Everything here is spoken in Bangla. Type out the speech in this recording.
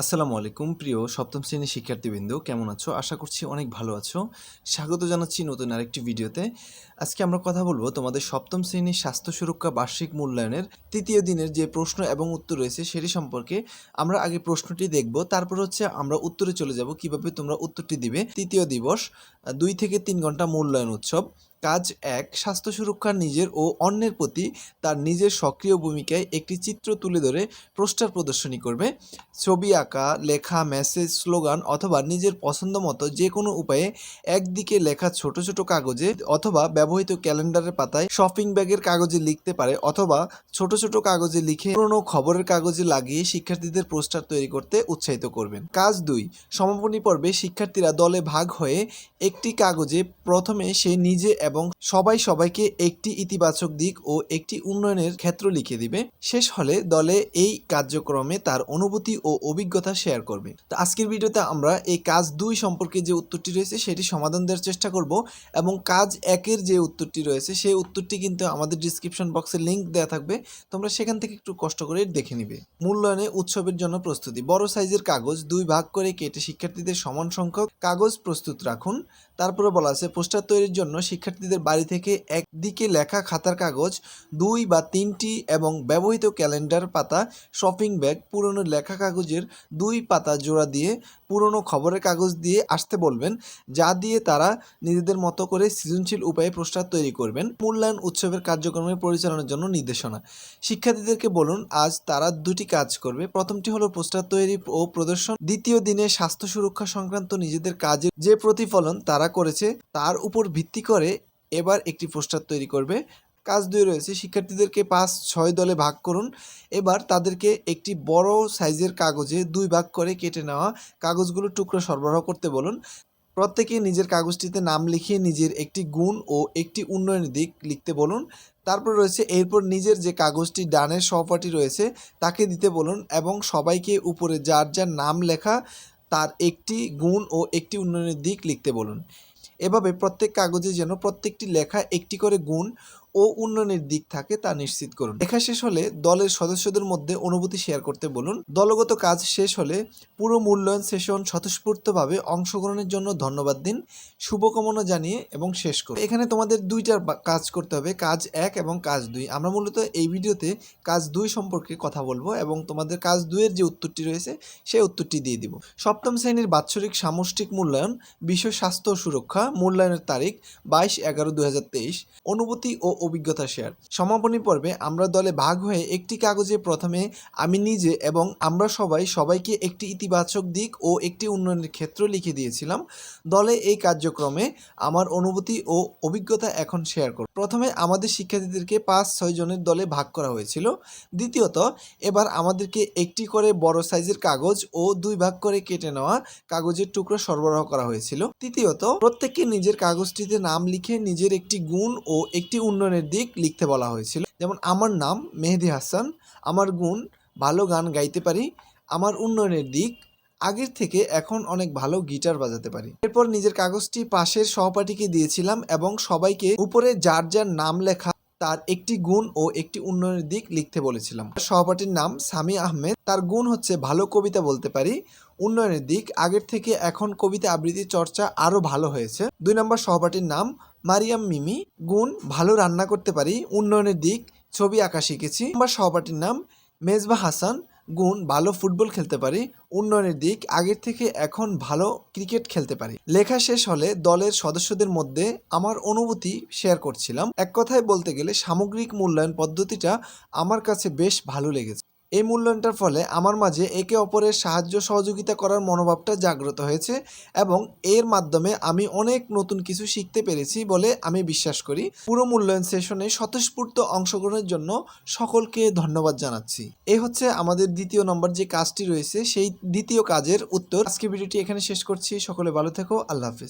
আসসালামু আলাইকুম, প্রিয় সপ্তম শ্রেণির শিক্ষার্থীবৃন্দ, কেমন আছো? আশা করছি অনেক ভালো আছো। স্বাগত জানাচ্ছি নতুন আরেকটি ভিডিওতে। আজকে আমরা কথা বলব তোমাদের সপ্তম শ্রেণির স্বাস্থ্য সুরক্ষা বার্ষিক মূল্যায়নের তৃতীয় দিনের যে প্রশ্ন এবং উত্তর রয়েছে সেটি সম্পর্কে আমরা আগে প্রশ্নটি দেখব, তারপর হচ্ছে আমরা উত্তরে চলে যাব কীভাবে তোমরা উত্তরটি দিবে। তৃতীয় দিবস দুই থেকে তিন ঘণ্টা মূল্যায়ন উৎসব। কাজ এক, স্বাস্থ্য সুরক্ষা নিজের ও অন্যের প্রতি তার নিজের সক্রিয় ভূমিকায় একটি চিত্র তুলে ধরে পোস্টার প্রদর্শনী করবে। ছবি আঁকা, লেখা, মেসেজ, স্লোগান অথবা নিজের পছন্দ মতো যে কোনো উপায়ে একদিকে লেখা ছোট ছোট কাগজে অথবা ব্যবহৃত ক্যালেন্ডারের পাতায় শপিং ব্যাগের কাগজে লিখতে পারে অথবা ছোট ছোট কাগজে লিখে পুরনো খবরের কাগজে লাগিয়ে শিক্ষার্থীদের পোস্টার তৈরি করতে উৎসাহিত করবেন। কাজ দুই, সমাপনী পর্বে শিক্ষার্থীরা দলে ভাগ হয়ে একটি কাগজে প্রথমে সে নিজে এবং সবাই সবাইকে একটি ইতিবাচক দিক ও একটি উন্নয়নের ক্ষেত্র লিখে দিবে। শেষ হলে দলে এই কার্যক্রমে তার অনুভূতি ও অভিজ্ঞতা শেয়ার করবে। তো আজকের ভিডিওতে আমরা এই কাজ দুই সম্পর্কে যে উত্তরটি রয়েছে সেটি সমাধান দেওয়ার চেষ্টা করব এবং কাজ একের যে উত্তরটি রয়েছে সেই উত্তরটি কিন্তু আমাদের ডিসক্রিপশন বক্সে লিংক দেওয়া থাকবে। তোমরা সেখান থেকে একটু কষ্ট করে দেখে নিবে। মূল্যায়নে উৎসবের জন্য প্রস্তুতি। বড় সাইজের কাগজ দুই ভাগ করে কেটে শিক্ষার্থীদের সমান সংখ্যক কাগজ প্রস্তুত রাখুন। তারপরে বলা আছে পোস্টার তৈরির জন্য শিক্ষার্থীদের বাড়ি থেকে একদিকে লেখা খাতার কাগজ, দুই বা তিনটি এবং ব্যবহৃত ক্যালেন্ডার পাতা, শপিং ব্যাগ, পুরনো লেখা কাগজের দুই পাতা জোড়া দিয়ে পুরনো খবরের কাগজ দিয়ে আসতে বলবেন, যা দিয়ে তারা নিজেদের মতো করে সৃজনশীল উপায়ে পোস্টার তৈরি করবেন। মূল্যায়ন উৎসবের কার্যক্রমের পরিচালনার জন্য নির্দেশনা। শিক্ষার্থীদেরকে বলুন, আজ তারা দুটি কাজ করবে। প্রথমটি হলো পোস্টার তৈরি ও প্রদর্শন। দ্বিতীয় দিনে স্বাস্থ্য সুরক্ষা সংক্রান্ত নিজেদের কাজের যে প্রতিফলন তারা করেছে, তার উপর ভিত্তি করে এবার একটি পোস্টার তৈরি করবে। কাজ দুই রয়েছে, শিক্ষার্থীদেরকে পাঁচ, ছয় দলে ভাগ করুন। এবার তাদেরকে একটি বড় সাইজের কাগজে দুই ভাগ করে কেটে নেওয়া কাগজগুলো টুকরো সরবরাহ করতে বলুন। প্রত্যেকে নিজের কাগজটিতে নাম লিখিয়ে নিজের একটি গুণ ও একটি উন্নয়নের দিক লিখতে বলুন। তারপর রয়েছে, এরপর নিজের যে কাগজটি ডানের সহপাঠী রয়েছে তাকে দিতে বলুন এবং সবাইকে উপরে যার যার নাম লেখা তার একটি গুণ ও একটি উন্নয়নের দিক লিখতে বলুন। এভাবে প্রত্যেক কাগজে যেন প্রত্যেকটি লেখা একটি করে গুণ ও উন্নয়নের দিক থাকে তা নিশ্চিত করুন। লেখা শেষ হলে দলের সদস্যদের মধ্যে অনুভূতি শেয়ার করতে বলুন। দলগত কাজ শেষ হলে পুরো মূল্যায়ন সেশন স্বতঃস্ফূর্তভাবে অংশগ্রহণের জন্য ধন্যবাদ দিন, শুভকামনা জানিয়ে এবং শেষ করুন। এখানে তোমাদের দুইটার কাজ করতে হবে, কাজ এক এবং কাজ দুই। আমরা মূলত এই ভিডিওতে কাজ দুই সম্পর্কে কথা বলব এবং তোমাদের কাজ দুইয়ের যে উত্তরটি রয়েছে সেই উত্তরটি দিয়ে দিব। সপ্তম শ্রেণির বাৎসরিক সামষ্টিক মূল্যায়ন বিশ্ব স্বাস্থ্য সুরক্ষা, মূল্যায়নের তারিখ বাইশ এগারো দু অনুভূতি ও অভিজ্ঞতা শেয়ার। সমাপনী পর্বে আমরা দলে ভাগ হয়ে একটি কাগজে প্রথমে আমি নিজে এবং আমরা সবাই সবাইকে একটি ইতিবাচক দিক ও একটি উন্নয়নের ক্ষেত্র লিখে দিয়েছিলাম। দলে এই কার্যক্রমে আমার অনুভূতি ও অভিজ্ঞতা এখন শেয়ার করব। প্রথমে আমাদের শিক্ষার্থীদেরকে পাঁচ ছয় জনের দলে ভাগ করা হয়েছিল। দ্বিতীয়ত, এবার আমাদেরকে একটি করে বড় সাইজের কাগজ ও দুই ভাগ করে কেটে নেওয়া কাগজের টুকরো সরবরাহ করা হয়েছিল। তৃতীয়ত, প্রত্যেককে নিজের কাগজটিতে নাম লিখে নিজের একটি গুণ ও একটি উন্নয়নের দিক লিখতে বলা হয়েছিল। যেমন, আমার নাম মেহেদি হাসান, আমার গুণ ভালো গান গাইতে পারি, আমার উন্নয়নের দিক, আগের থেকে এখন অনেক ভালো গিটার বাজাতে পারি। এরপর নিজের কাগজটি পাশের সহপাঠীকে দিয়েছিলাম এবং সবাইকে উপরে যার যার নাম লেখা, তার একটি গুণ ও একটি উন্নয়নের দিক লিখতে বলেছিলাম। সহপাঠীর নাম সামি আহমেদ, তার গুণ হচ্ছে ভালো কবিতা বলতে পারি, উন্নয়নের দিক আগের থেকে এখন কবিতা আবৃত্তি চর্চা আরও ভালো হয়েছে। দুই নম্বর সহপাঠীর নাম মারিয়াম, মিমি, গুণ ভালো রান্না করতে পারি, উন্নয়নের দিক, ছবি আঁকা শিখেছি। আমার সহপাঠীর নাম মেজবা হাসান, গুণ ভালো ফুটবল খেলতে পারি, উন্নয়নের দিক, আগের থেকে এখন ভালো ক্রিকেট খেলতে পারি। লেখা শেষ হলে দলের সদস্যদের মধ্যে আমার অনুভূতি শেয়ার করছিলাম। এক কথায় বলতে গেলে সামগ্রিক মূল্যায়ন পদ্ধতিটা আমার কাছে বেশ ভালো লেগেছে। এই মূল্যায়নটার ফলে আমার মাঝে একে অপরের সাহায্য সহযোগিতা করার মনোভাবটা জাগ্রত হয়েছে এবং এর মাধ্যমে আমি অনেক নতুন কিছু শিখতে পেরেছি বলে আমি বিশ্বাস করি। পুরো মূল্যায়ন সেশনে স্বতঃস্ফূর্ত অংশগ্রহণের জন্য সকলকে ধন্যবাদ জানাচ্ছি। এই হচ্ছে আমাদের দ্বিতীয় নম্বর যে কাজটি রয়েছে, সেই দ্বিতীয় কাজের উত্তর। আজকে ভিডিওটি এখানে শেষ করছি। সকলে ভালো থেকো। আল্লাহ হাফিজ।